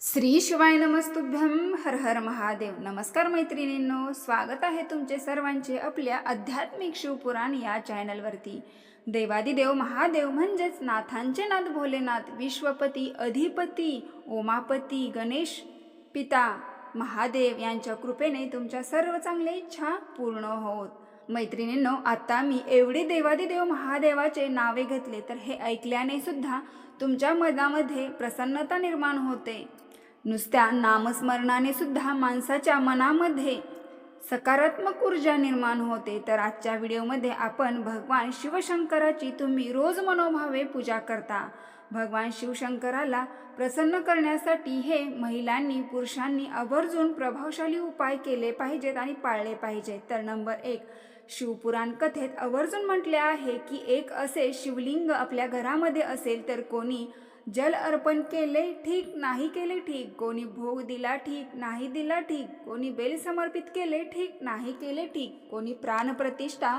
श्री शिवाय नमस्तुभ्यम हर हर महादेव. नमस्कार मैत्रिणींनो स्वागत आहे तुमचे सर्वांचे आपल्या आध्यात्मिक शिवपुराण या चॅनलवरती. देवादिदेव महादेव म्हणजेच नाथांचे नाथ भोलेनाथ विश्वपती अधिपती ओमापती गणेश पिता महादेव यांच्या कृपेने तुमच्या सर्व चांगल्या इच्छा पूर्ण होत. मैत्रिणींनो आता मी एवढे देवादिदेव महादेवाचे नावे घेतले तर हे ऐकल्याने सुद्धा तुमच्या मनामध्ये प्रसन्नता निर्माण होते. नुसत्या नामस्मरणाने सुद्धा माणसाच्या मनामध्ये सकारात्मक ऊर्जा निर्माण होते. तर आजच्या व्हिडिओमध्ये आपण भगवान शिवशंकराची तुम्ही रोज मनोभावे पूजा करता. भगवान शिवशंकराला प्रसन्न करण्यासाठी हे महिलांनी पुरुषांनी आवर्जून प्रभावशाली उपाय केले पाहिजेत आणि पाळले पाहिजेत. तर नंबर एक शिवपुराण कथेत आवर्जून म्हटले आहे की एक असे शिवलिंग आपल्या घरामध्ये असेल तर कोणी जल अर्पण केले ठीक नाही केले ठीक. कोणी भोग दिला ठीक नाही दिला ठीक. कोणी बेल समर्पित केले ठीक नाही केले ठीक. कोणी प्राणप्रतिष्ठा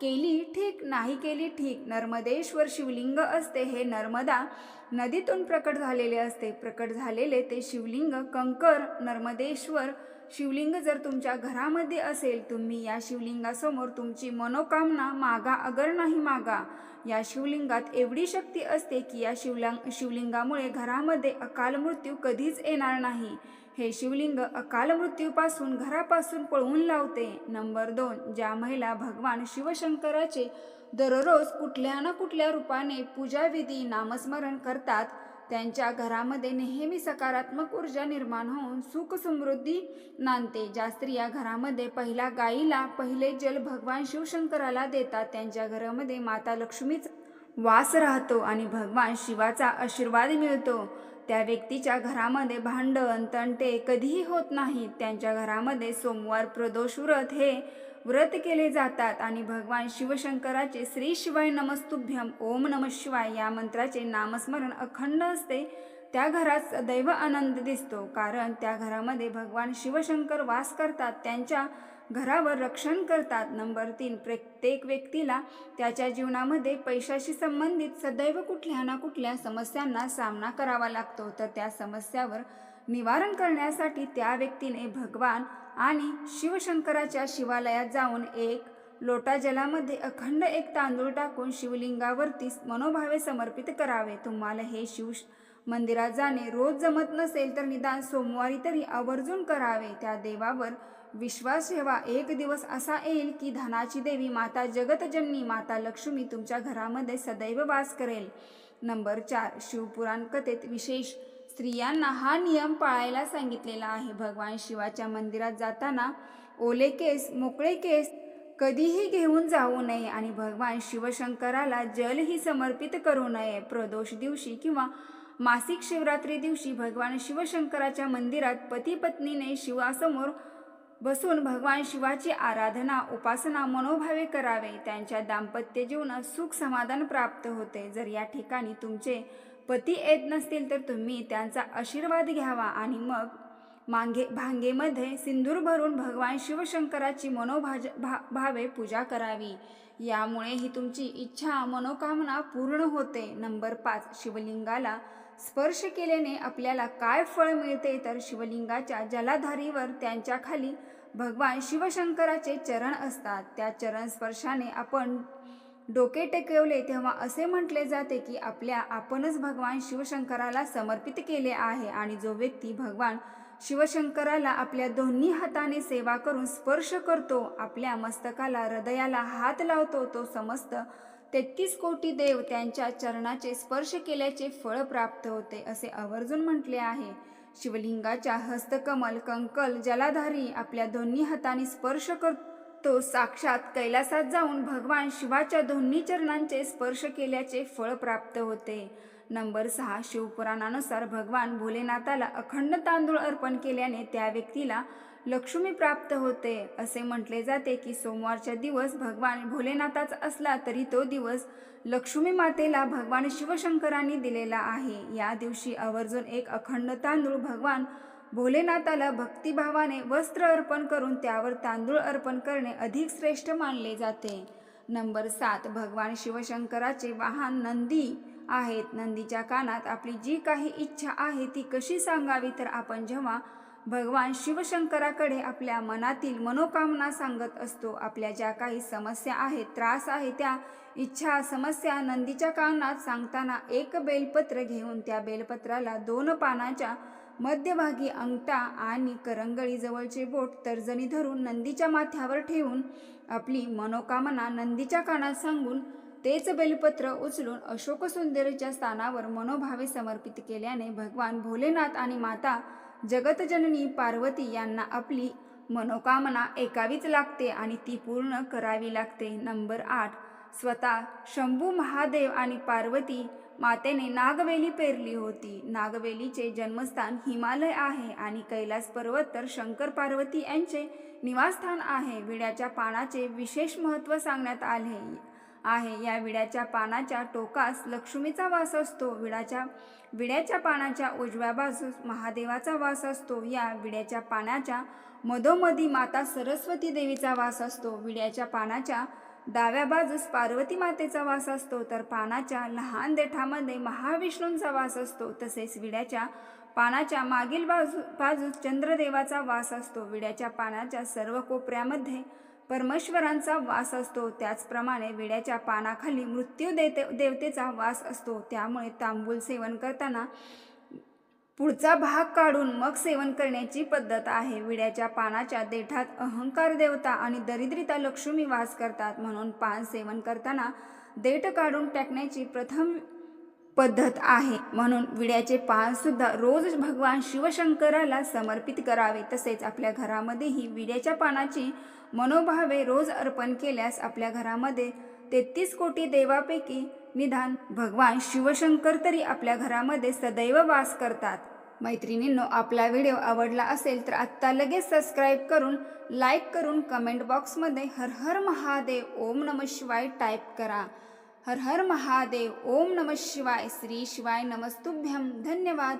केली ठीक नाही केली ठीक. नर्मदेश्वर शिवलिंग असते हे नर्मदा नदीतून प्रकट झालेले असते. प्रकट झालेले ते शिवलिंग कंकर नर्मदेश्वर शिवलिंग जर तुमच्या घरामध्ये असेल तुम्ही या शिवलिंगासमोर तुमची मनोकामना मागा अगर नाही मागा. या शिवलिंगात एवढी शक्ती असते की या शिवलिंग शिवलिंगामुळे घरामध्ये अकाल मृत्यू कधीच येणार नाही. हे शिवलिंग अकाल मृत्यूपासून घरापासून पळवून लावते. नंबर दोन ज्या महिला भगवान शिवशंकराचे दररोज कुठल्या ना कुठल्या रूपाने पूजाविधी नामस्मरण करतात त्यांच्या घरामध्ये नेहमी सकारात्मक ऊर्जा निर्माण होऊन सुख समृद्धी नांदते. ज्या स्त्रिया घरामध्ये पहिल्या गाईला पहिले जल भगवान शिवशंकराला देतात त्यांच्या घरामध्ये माता लक्ष्मीच वास राहतो आणि भगवान शिवाचा आशीर्वाद मिळतो. त्या व्यक्तीच्या घरामध्ये भांडण तंटे कधीही होत नाहीत. त्यांच्या घरामध्ये सोमवार प्रदोष व्रत हे व्रत केले जातात आणि भगवान शिवशंकराचे श्री शिवाय नमस्तुभ्यम ओम नम शिवाय या मंत्राचे नामस्मरण अखंड असते. त्या घरात सदैव आनंद दिसतो कारण त्या घरामध्ये भगवान शिवशंकर वास करतात त्यांच्या घरावर रक्षण करतात. नंबर तीन प्रत्येक व्यक्तीला त्याच्या जीवनामध्ये पैशाशी संबंधित सदैव कुठल्या ना कुठल्या समस्यांना सामना करावा लागतो. तर त्या समस्यावर निवारण करण्यासाठी त्या व्यक्तीने भगवान आणि शिवशंकराच्या शिवालयात जाऊन एक लोटा जलामध्ये अखंड एक तांदूळ टाकून शिवलिंगावरती मनोभावे समर्पित करावे. तुम्हाला हे शिव मंदिरात जाणे रोज जमत नसेल तर निदान सोमवारी तरी आवर्जून करावे. त्या देवावर विश्वास ठेवा. एक दिवस असा येईल की धनाची देवी माता जगतजननी माता लक्ष्मी तुमच्या घरामध्ये सदैव वास करेल. नंबर चार शिवपुराण कथेत विशेष स्त्रियांना हा नियम पाळायला सांगितलेला आहे. भगवान शिवाच्या मंदिरात जाताना ओले केस मोकळे केस कधीही घेऊन जाऊ नये आणि भगवान शिवशंकराला जलही समर्पित करू नये. प्रदोष दिवशी किंवा मासिक शिवरात्री दिवशी भगवान शिवशंकराच्या मंदिरात पती पत्नीने शिवासमोर बसून भगवान शिवाची आराधना उपासना मनोभावे करावे. त्यांच्या दाम्पत्य जीवनात सुख समाधान प्राप्त होते. जर या ठिकाणी तुमचे पती येत नसतील तर तुम्ही त्यांचा आशीर्वाद घ्यावा आणि मग मांगे भांगेमध्ये सिंदूर भरून भगवान शिवशंकराची मनोभाज भा भावे पूजा करावी. यामुळे ही तुमची इच्छा मनोकामना पूर्ण होते. नंबर पाच शिवलिंगाला स्पर्श केल्याने आपल्याला काय फळ मिळते तर शिवलिंगाच्या जलाधारीवर त्यांच्या खाली भगवान शिवशंकराचे चरण असतात. त्या चरण स्पर्शाने आपण डोके टेकवले तेव्हा असे म्हटले जाते की आपल्या आपणच भगवान शिवशंकराला समर्पित केले आहे आणि जो व्यक्ती भगवान शिवशंकराला आपल्या दोन्ही हाताने सेवा करून स्पर्श करतो आपल्या मस्तकाला हृदयाला हात लावतो तो समस्त तेहतीस कोटी देव त्यांच्या चरणाचे स्पर्श केल्याचे फळ प्राप्त होते असे आवर्जून म्हटले आहे. शिवलिंगाच्या हस्तकमल कंकल जलाधारी आपल्या दोन्ही हाताने स्पर्श करतो तो साक्षात कैलासात जाऊन भगवान शिवाच्या दोन्ही चरणांचे स्पर्श केल्याचे फळ प्राप्त होते. नंबर सहा शिवपुराणानुसार भगवान भोलेनाथाला अखंड तांदूळ अर्पण केल्याने त्या व्यक्तीला लक्ष्मी प्राप्त होते. असे म्हटले जाते की सोमवारच्या दिवस भगवान भोलेनाथाचा असला तरी तो दिवस लक्ष्मी मातेला भगवान शिवशंकरांनी दिलेला आहे. या दिवशी आवर्जून एक अखंड तांदूळ भगवान भोलेनाथाला भक्तिभावाने वस्त्र अर्पण करून त्यावर तांदूळ अर्पण करणे अधिक श्रेष्ठ मानले जाते. नंबर सात भगवान शिवशंकराचे वाहन नंदी आहेत. नंदीच्या कानात आपली जी काही इच्छा आहे ती कशी सांगावी तर आपण जेव्हा भगवान शिवशंकराकडे आपल्या मनातील मनोकामना सांगत असतो आपल्या ज्या काही समस्या आहेत त्रास आहे त्या इच्छा समस्या नंदीच्या कानात सांगताना एक बेलपत्र घेऊन त्या बेलपत्राला दोन पानाच्या मध्यभागी अंगठा आणि करंगळी जवळचे बोट तर्जनी धरून नंदीच्या माथ्यावर ठेवून आपली मनोकामना नंदीच्या कानात सांगून तेच बेलपत्र उचलून अशोक सुंदरीच्या स्थानावर मनोभावे समर्पित केल्याने भगवान भोलेनाथ आणि माता जगतजननी पार्वती यांना आपली मनोकामना ऐकावीच लागते आणि ती पूर्ण करावी लागते. नंबर आठ. स्वतः शंभू महादेव आणि पार्वती मातेने नागवेली पेरली होती. नागवेलीचे जन्मस्थान हिमालय आहे आणि कैलास पर्वत तर शंकर पार्वती यांचे निवासस्थान आहे. विड्याच्या पानाचे विशेष महत्त्व सांगण्यात आले आहे. या विड्याच्या पानाच्या टोकास लक्ष्मीचा वास असतो. विडाच्या विड्याच्या पानाच्या उजव्या बाजूस महादेवाचा वास असतो. या विड्याच्या पानाच्या मधोमधी माता सरस्वती देवीचा वास असतो. विड्याच्या पानाच्या डाव्या बाजूस पार्वती मातेचा वास असतो तर पानाच्या लहान देठामध्ये महाविष्णूंचा वास असतो. तसेच विड्याच्या पानाच्या मागील बाजू बाजूस चंद्रदेवाचा वास असतो. विड्याच्या पानाच्या सर्व कोपऱ्यामध्ये परमेश्वरांचा वास असतो. त्याचप्रमाणे विड्याच्या पानाखाली मृत्यू देते देवतेचा वास असतो. त्यामुळे तांबूल सेवन करताना पुढचा भाग काढून मग सेवन करण्याची पद्धत आहे. विड्याच्या पानाच्या देठात अहंकार देवता आणि दरिद्रिता लक्ष्मी वास करतात. म्हणून पान सेवन करताना देठ काढून टाकण्याची प्रथम पद्धत आहे. म्हणून विड्याचे पानसुद्धा रोज भगवान शिवशंकराला समर्पित करावे. तसेच आपल्या घरामध्येही विड्याच्या पानाची मनोभावे रोज अर्पण केल्यास आपल्या घरामध्ये तेहतीस कोटी देवापैकी निदान भगवान शिवशंकर तरी आपल्या घरामध्ये सदैव वास करतात. मैत्रिणींनो आपला व्हिडिओ आवडला असेल तर आत्ता लगेच सबस्क्राईब करून लाईक करून कमेंट बॉक्समध्ये हर हर महादेव ओम नम शिवाय टाईप करा. हर हर महादेव ओम नम शिवाय श्री शिवाय नमस्तुभ्यम धन्यवाद.